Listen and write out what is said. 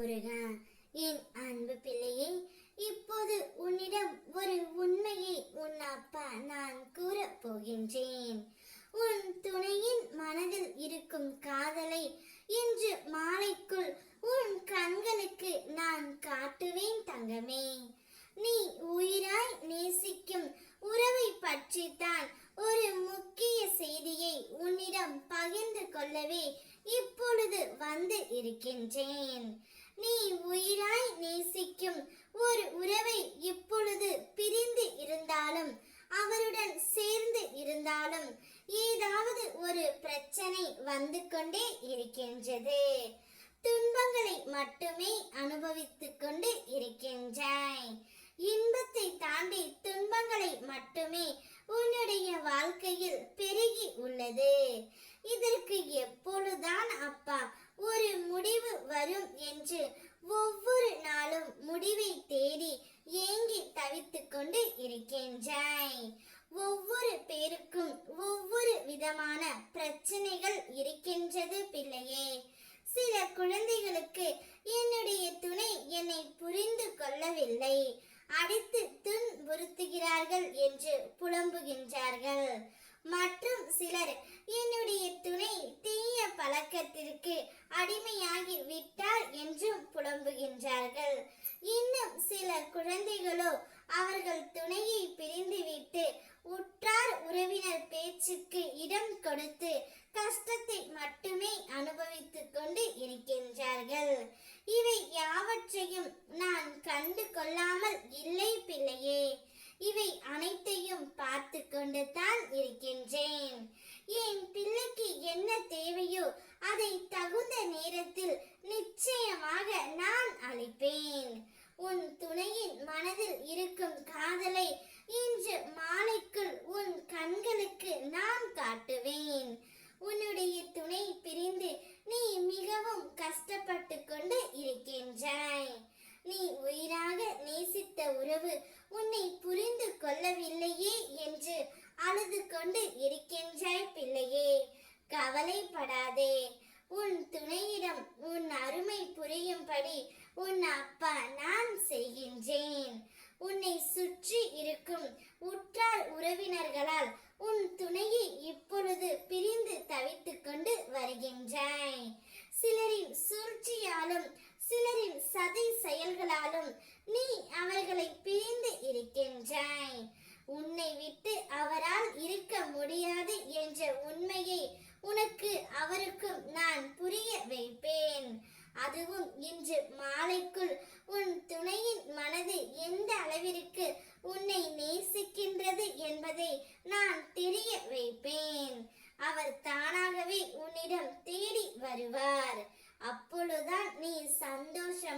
முருகா என் அன்பு பிள்ளையே இப்போது உன்னிடம் ஒரு உண்மையை உன் அப்பா நான் கூறப் போகின்றேன். உன் துணையின் மனதில் இருக்கும் காதலை இன்று மாலைக்குள் உன் கண்களுக்கு நான் காட்டுவேன் தங்கமே. நீ உயிராய் நேசிக்கும் உறவை பற்றித்தான் ஒரு முக்கிய செய்தியை உன்னிடம் பகிர்ந்து கொள்ளவே இப்பொழுது வந்து இருக்கின்றேன். நீ உயிராய் நேசிக்கும் ஒரு உறவை இப்பொழுது பிரிந்து இருந்தாலும் அவருடன் சேர்ந்து இருந்தாலும் ஏதாவது ஒரு பிரச்சனை வந்து கொண்டே இருக்கின்றது. துன்பங்களை மட்டுமே அனுபவித்துக் கொண்டு இருக்கின்றாய். இன்பத்தை தாண்டி துன்பங்களை மட்டுமே உன்னுடைய வாழ்க்கையில் பெருகி உள்ளது. இதற்கு எப்போ அப்பா ஒரு முடிவு வரும் என்று ஒவ்வொரு நாளும் முடிவை தேடி ஏங்கி தவித்து கொண்டு இருக்கின்றாய் ஒவ்வொரு பேருக்கும் ஒவ்வொரு விதமான பிரச்சனைகள் இருக்கின்றது பிள்ளையே. சில குழந்தைகளுக்கு என்னுடைய துணை என்னை புரிந்து கொள்ளவில்லை. அடித்து துன்புறுத்துகிறார்கள் என்று புலம்புகின்றார்கள். மற்றும் சிலர் என்னுடைய துணை தீய பழக்கத்திற்கு அடிமையாகி விட்டு புலம்புகின்றார்கள். இன்னும் சில குழந்தைகளோ அவர்கள் துணையை பிரிந்துவிட்டு உற்றார் உறவினர் பேச்சுக்கு இடம் கொடுத்து கஷ்டத்தை மட்டுமே அனுபவித்துக் கொண்டு இருக்கின்றார்கள். இவை யாவற்றையும் நான் கண்டு கொள்ளாமல் இல்லை பிள்ளையே. இவை அனைத்தையும் பார்த்து கொண்டு தான் இருக்கின்றேன் என் பிள்ளைக்கு என்ன தேவையோ அதை தகுந்த நேரத்தில் நிச்சயமாக நான் அளிப்பேன் உன் துணையின் மனதில் இருக்கும் காதலை இன்று மாலைக்குள் உன் கண்களுக்கு நான் காட்டுவேன். உன்னுடைய துணை பிரிந்து நீ மிகவும் கஷ்டப்பட்டு கொண்டு இருக்கின்றாய். நீ உயிராக நேசித்த உறவு உன்னை புரிந்து கொள்ளவில்லையே என்று அழுது கொண்டு இருக்கின்றாய் பிள்ளையே. கவலைப்படாதே. உன் துணையிடம் உன் அருமை புரியும்படி உன் அப்பா நான் செய்கின்றேன் உன்னை சுற்றி இருக்கும் உற்றார் உறவினர்களால் உன் துணையை இப்பொழுது பிரிந்து தவித்துக் கொண்டு வருகின்றாய் சிலரின் சூழ்ச்சியாலும் சிலரின் சதி செயல்களாலும் நீ அவர்களை பிரிந்து இருக்கின்றாய் உன்னை விட்டு அவரால் இருக்க முடியாது என்ற உண்மையை உனக்கு அவருக்கும் நான் புரிய வைப்பேன் அதுவும் இன்று மாலைக்குள் உன் துணையின் மனது எந்த அளவிற்கு உன்னை நேசிக்கின்றது என்பதை நான் தெரிய வைப்பேன். அவர் தானாகவே உன்னிடம் தேடி வருவார். அப்பொழுதுதான் நீ சந்தோஷம்